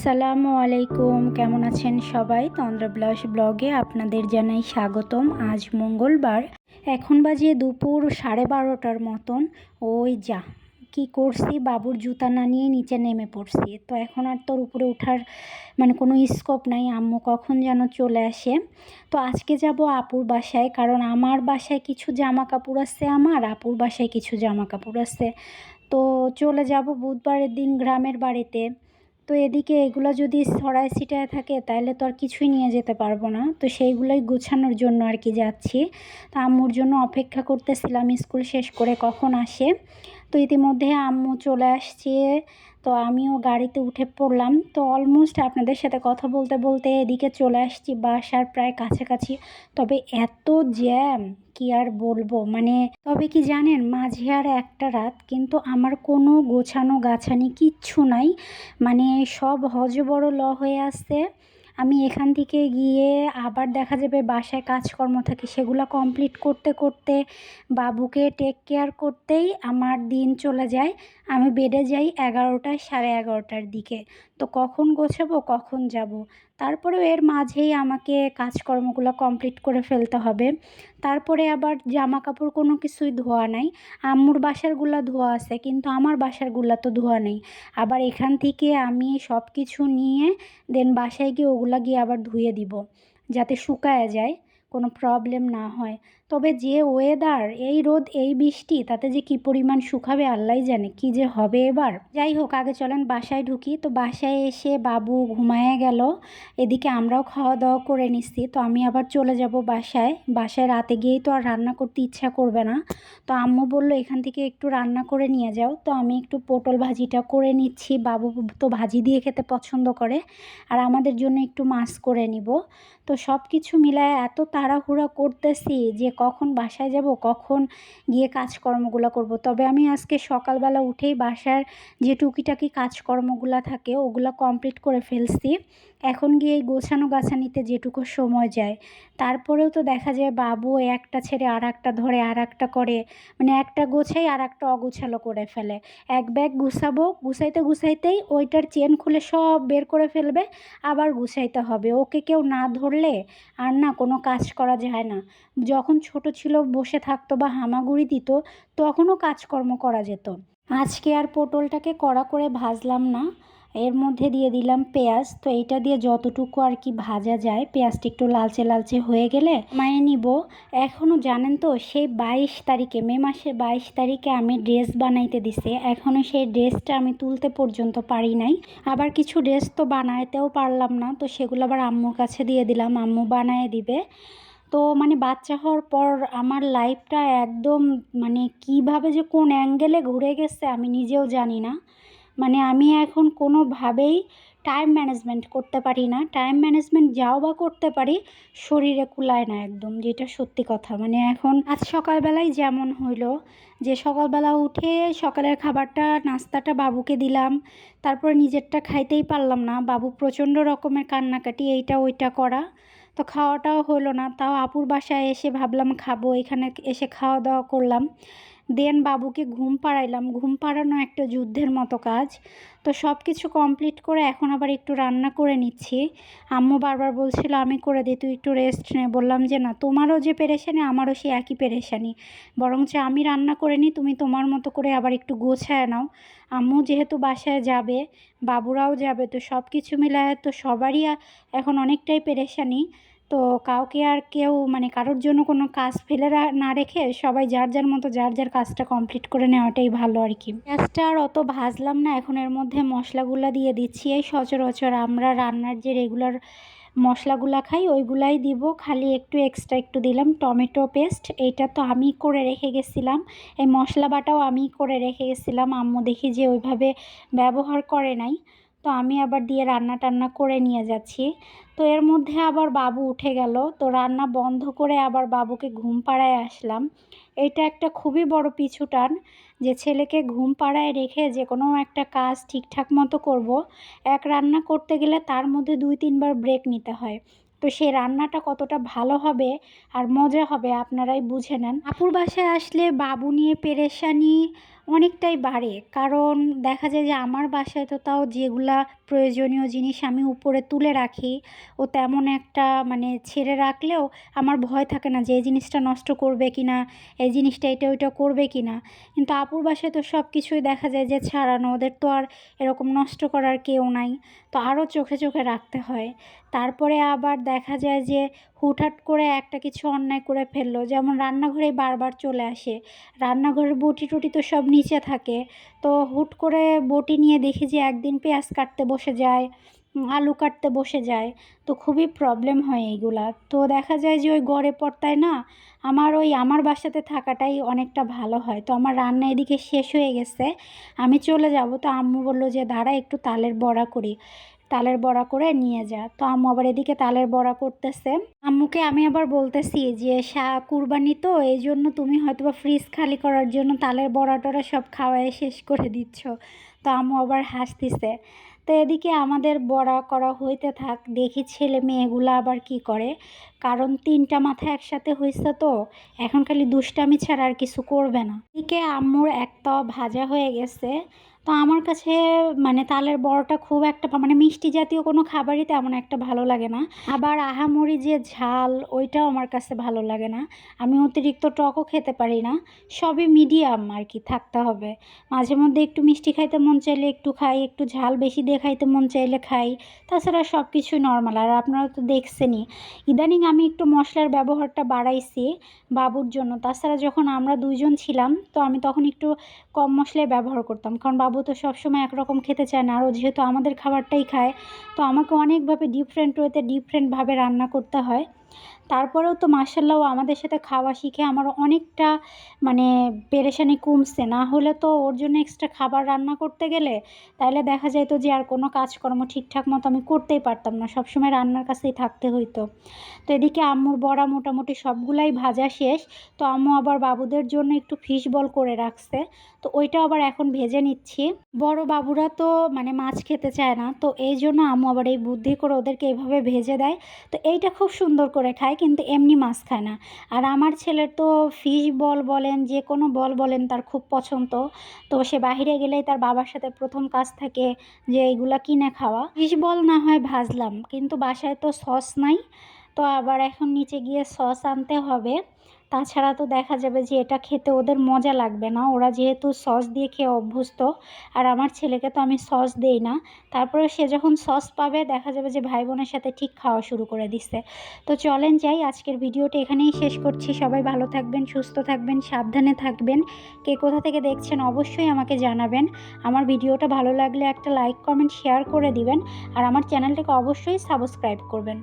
সালামু আলাইকুম, কেমন আছেন সবাই? তন্দ্রাবিলাস ব্লগে আপনাদের জানাই স্বাগতম। আজ মঙ্গলবার, এখন বাজে দুপুর সাড়ে বারোটার মতন। ওই যা, কি করছি? বাবুর জুতা না নিয়ে নিচে নেমে পড়ছি। তো এখন আর তোর উপরে ওঠার মানে কোনো স্কোপ নাই। আম্মু কখন যেন চলে আসে। তো আজকে যাব আপুর বাসায়, কারণ আমার বাসায় কিছু জামা কাপড় আছে আমার, আপুর বাসায় কিছু জামা কাপড় আছে। তো চলে যাব বুধবারের দিন গ্রামের বাড়িতে। তো এদিকে এগুলো যদি ছড়ায় ছিটায় থাকে তাহলে তো আর কিছুই নিয়ে যেতে পারব না। তো সেইগুলোই গুছানোর জন্য আর কি যাচ্ছি। তা আম্মুর জন্য অপেক্ষা করতেছিলাম, স্কুল শেষ করে কখন আসে। তো ইতিমধ্যে আম্মু চলে আসছে। তো আমিও গাড়িতে উঠে পড়লাম। তো অলমোস্ট আপনাদের সাথে কথা বলতে বলতে এদিকে চলে আসছি বাসার প্রায় কাছাকাছি। তবে এত জ্যাম কি আর বলব? মানে তবে কি জানেন, মাঝে আর একটা রাত, কিন্তু আমার কোনো গোছানো গাছানি কিচ্ছু নাই। মানে সব হজবড় ল হয়ে আসছে। আমি এখান থেকে গিয়ে আবার দেখা যাবে বাসায় কাজকর্ম থাকে, সেগুলো কমপ্লিট করতে করতে, বাবুকে টেক কেয়ার করতেই আমার দিন চলে যায়। আমি বেডে যাই এগারোটা সাড়ে এগারোটার দিকে। তো কখন গোছাবো, কখন যাব? তারপরেও এর মাঝেই আমাকে কাজকর্মগুলো কমপ্লিট করে ফেলতে হবে। তারপরে আবার জামা কাপড় কোনো কিছুই ধোয়া নাই। আম্মুর বাসারগুলো ধোয়া আছে, কিন্তু আমার বাসারগুলো তো ধোয়া নেই। আবার এখান থেকে আমি সব কিছু নিয়ে দেন বাসায় গিয়ে ওগুলা গিয়ে আবার ধুয়ে দিব, যাতে শুকায় যায়। কোনো প্রবলেম না হয়। তবে যে ওয়েদার এই রোদ, এই বৃষ্টি, তাতে যে কি পরিমাণ শুকাবে আল্লাহ জানে, কি যে হবে এবার। যাই হোক, আগে চলেন বাসায় ঢুকি। তো বাসায় এসে বাবু ঘুমায় গেল। এদিকে আমরাও খাওয়া দাওয়া করে নিচ্ছি তো আমি আবার চলে যাব বাসায়। বাসায় রাতে গিয়েই তো আর রান্না করতে ইচ্ছা করবে না। তো আম্মু বলল, এখান থেকে একটু রান্না করে নিয়ে যাও। তো আমি একটু পটল ভাজিটা করে নিচ্ছি। বাবু তো ভাজি দিয়ে খেতে পছন্দ করে। আর আমাদের জন্য একটু মাছ করে নিব। তো সব কিছু মিলায় এত তাড়াহুড়া করতেছি যে কখন বাসায় যাব, কখন গিয়ে কাজকর্মগুলো করব। তবে আমি আজকে সকালবেলা উঠেই বাসার যে টুকিটাকি কাজকর্মগুলো থাকে, ওগুলো কমপ্লিট করে ফেলছি। এখন গিয়ে এই গোছানো গাছানিতে যেটুকু সময় যায়। তারপরেও তো দেখা যায় বাবু একটা ছেড়ে আর একটা ধরে আর একটা করে মানে একটা গোছাই আর একটা অগোছালো করে ফেলে। এক ব্যাগ গুছাবো, গুছাইতে গুছাইতেই ওইটার চেন খুলে সব বের করে ফেলবে, আবার গুছাইতে হবে। ওকে কেউ না ধরলে আর না কোনো কাজ করা যায় না। যখন ছোট ছিল, বসে থাকতো বা হামাগুড়ি দিত, তখনও কাজকর্ম করা যেত। আজকে আর পটলটাকে কড়া করে ভাজলাম না। এর মধ্যে দিয়ে দিলাম পেঁয়াজ। তো এইটা দিয়ে যতটুকু আর কি ভাজা যায়, পেঁয়াজটা একটু লালচে লালচে হয়ে গেলে মায়ে নিব। এখনও জানেন তো, সেই বাইশ তারিখে, মে মাসের বাইশ তারিখে আমি ড্রেস বানাইতে দিছে। এখনও সেই ড্রেসটা আমি তুলতে পর্যন্ত পারি নাই। আবার কিছু ড্রেস তো বানাইতেও পারলাম না, তো সেগুলো আবার আম্মুর কাছে দিয়ে দিলাম, আম্মু বানায় দিবে। তো মানে বাচ্চা হওয়ার পর আমার লাইফটা একদম মানে কীভাবে যে কোন অ্যাঙ্গেলে ঘুরে গেছে আমি নিজেও জানি না। মানে আমি এখন কোনোভাবেই টাইম ম্যানেজমেন্ট করতে পারি না। টাইম ম্যানেজমেন্ট যাও বা করতে পারি, শরীরে কুলায় না একদম, যেটা সত্যি কথা। মানে এখন আজ সকালবেলায় যেমন হইল, যে সকালবেলা উঠে সকালের খাবারটা, নাস্তাটা বাবুকে দিলাম, তারপরে নিজেরটা খাইতেই পারলাম না। বাবু প্রচণ্ড রকমের কান্নাকাটি, এইটা ওইটা করা। তো খাওয়াটাও হলো না। তাও আপুর বাসায় এসে ভাবলাম খাব, এখানে এসে খাওয়া দাওয়া করলাম। দেন বাবুকে ঘুম পাড়াইলাম। ঘুম পাড়ানো একটা যুদ্ধের মতো কাজ। তো সব কিছু কমপ্লিট করে এখন আবার একটু রান্না করে নিচ্ছি। আম্মু বারবার বলছিল, আমি করে দিই তুই একটু রেস্ট নে। বললাম যে, না, তোমারও যে পেরেশানি, আমারও সে একই পেরেশানি। বরং বরঞ্চ আমি রান্না করে নিই তুমি তোমার মতো করে আবার একটু গোছায় নাও। আম্মু যেহেতু বাসায় যাবে, বাবুরাও যাবে, তো সব কিছু মিলায় তো সবারই এখন অনেকটাই পেরেশানি। তো কাউকে আর কেউ মানে কারোর জন্য কোনো কাজ ফেলে না রেখে সবাই যার যার মতো যার যার কাজটা কমপ্লিট করে নেওয়াটাই ভালো আর কি। পেঁয়াজটা আর অত ভাজলাম না, এখন এর মধ্যে মশলাগুলো দিয়ে দিচ্ছি এই সচরাচর। আমরা রান্নার যে রেগুলার মশলাগুলা খাই, ওইগুলাই দিব। খালি একটু এক্সট্রা একটু দিলাম, টমেটো পেস্ট এইটা তো আমি করে রেখে গেছিলাম। এই মশলা বাটাও আমি করে রেখে গেছিলাম। আম্মু দেখি যে ওইভাবে ব্যবহার করে নাই। তো আমি আবার দিয়ে রান্না টান্না করে নিয়ে যাচ্ছি। তো এর মধ্যে আবার বাবু উঠে গেল। তো রান্না বন্ধ করে আবার বাবুকে ঘুম পাড়ায় আসলাম। এটা একটা খুবই বড় পিছু টান যে ছেলেকে ঘুম পাড়ায় রেখে যে কোনো একটা কাজ ঠিকঠাক মতো করব। এক রান্না করতে গেলে তার মধ্যে দুই তিনবার ব্রেক নিতে হয়। তো সেই রান্নাটা কতটা ভালো হবে আর মজা হবে আপনারাই বুঝে নেন। আপুর বাসায় আসলে বাবু নিয়ে পেরেশানি অনেকটাই বাড়ে। কারণ দেখা যায় যে আমার বাসায় তো তাও যেগুলা প্রয়োজনীয় জিনিস আমি উপরে তুলে রাখি, ও তেমন একটা মানে ছেড়ে রাখলেও আমার ভয় থাকে না যে এই জিনিসটা নষ্ট করবে কি না এই জিনিসটা এটা ওইটা করবে কি না কিন্তু আপুর বাসায় তো সব কিছুই দেখা যায় যে ছাড়ানো, ওদের তো আর এরকম নষ্ট করার কেউ নাই। তো আরও চোখে চোখে রাখতে হয়। তারপরে আবার দেখা যায় যে হুটহাট করে একটা কিছু অন্যায় করে ফেলল। যেমন রান্নাঘরে বারবার চলে আসে। রান্নাঘরের বটি টুটি তো সব নিচে থাকে। তো হুট করে বটি নিয়ে দেখি যে একদিন পেঁয়াজ কাটতে বসে যায় আলু কাটতে বসে যায়। তো খুবই প্রবলেম হয় এইগুলা। তো দেখা যায় যে ওই গড়ে পড়তায় না, আমার ওই আমার বাসাতে থাকাটাই অনেকটা ভালো হয়। তো আমার রান্না এদিকে শেষ হয়ে গেছে। আমি চলে যাব। তো আম্মু বলল যে, দাঁড়া, একটু তালের বড়া করি। তালের বড়া করে নিয়ে যা। তো আম্মু আবার এদিকে তালের বড়া করতেছে। আম্মুকে আমি আবার বলতেছি যে, শা, কুরবানি তো এই জন্য তুমি হয়তো বা ফ্রিজ খালি করার জন্য তালের বড়া টড়া সব খাওয়ায় শেষ করে দিচ্ছ। তো আম্মু আবার হাসতিছে। তো এদিকে আমাদের বড়া করা হইতে থাক, দেখি ছেলে মেয়েগুলো আবার কি করে। কারণ তিনটা মাথা একসাথে হয়েছে তো, এখন খালি দুষ্টামি ছাড়া আর কিছু করবে না। এদিকে আম্মুর এক পাও ভাজা হয়ে গেছে। তো আমার কাছে মানে তালের বড়াটা খুব একটা মানে মিষ্টি জাতীয় কোনো খাবারই তেমন একটা ভালো লাগে না। আবার আহামরি যে ঝাল, ওইটাও আমার কাছে ভালো লাগে না। আমি অতিরিক্ত টকও খেতে পারি না। সবই মিডিয়াম আর কি, থাকতে হবে। মাঝে মধ্যে একটু মিষ্টি খাইতে মন চাইলে একটু খাই, একটু ঝাল বেশি দিয়ে খাইতে মন চাইলে খাই। তাছাড়া সব কিছুই নর্মাল আর আপনারা তো দেখছেনই। ইদানিং আমি একটু মশলার ব্যবহারটা বাড়াইছি বাবুর জন্য। তাছাড়া যখন আমরা দুইজন ছিলাম, তো আমি তখন একটু কম মশলাই ব্যবহার করতাম। কারণ বাবু তো সবসময় একরকম খেতে চায় না। আরও যেহেতু আমাদের খাবারটাই খায়, তো আমাকে অনেকভাবে ডিফারেন্ট ওয়েতে ডিফারেন্টভাবে রান্না করতে হয়। তারপরেও তো মার্শাল্লাহ আমাদের সাথে খাওয়া শিখে আমার অনেকটা মানে পেরেশানি কমছে। না হলে তো ওর জন্য এক্সট্রা খাবার রান্না করতে গেলে তাহলে দেখা যেত যে আর কোনো কাজকর্ম ঠিকঠাক মতো আমি করতেই পারতাম না। সবসময় রান্নার কাছেই থাকতে হইতো। তো এদিকে আম্মুর বড়া মোটামুটি সবগুলাই ভাজা শেষ। তো আম্মু আবার বাবুদের জন্য একটু ফিশ বল করে রাখছে। তো ওইটা আবার এখন ভেজে নিচ্ছি। বড় বাবুরা তো মানে মাছ খেতে চায় না। তো এই জন্য আম্মু আবার এই বুদ্ধি করে ওদেরকে এভাবে ভেজে দেয়। তো এইটা খুব সুন্দর করে খায় কিন্তু এমনি মাছ খায় না। আর আমার ছেলের তো ফিশ বল বলেন, যে কোনো বল বলেন তার খুব পছন্দ। তো সে বাহিরে গেলেই তার বাবার সাথে প্রথম কাজ থাকে যে এইগুলো কিনে খাওয়া। ফিশ বল না হয় ভাজলাম, কিন্তু বাসায় তো সস নাই। তো আবার এখন নিচে গিয়ে সস আনতে হবে। তাছাড়া তো দেখা যাবে যে এটা খেতে ওদের মজা লাগবে না। ওরা যেহেতু সস দিয়ে খেয়ে অভ্যস্ত, আর আমার ছেলেকে তো আমি সস দেই না। তারপরে সে যখন সস পাবে, দেখা যাবে যে ভাই বোনের সাথে ঠিক খাওয়া শুরু করে দিচ্ছে। তো চলেন যাই, আজকের ভিডিওটা এখানেই শেষ করছি। সবাই ভালো থাকবেন, সুস্থ থাকবেন, সাবধানে থাকবেন। কে কোথা থেকে দেখছেন অবশ্যই আমাকে জানাবেন। আমার ভিডিওটা ভালো লাগলে একটা লাইক, কমেন্ট, শেয়ার করে দিবেন। আর আমার চ্যানেলটাকে অবশ্যই সাবস্ক্রাইব করবেন।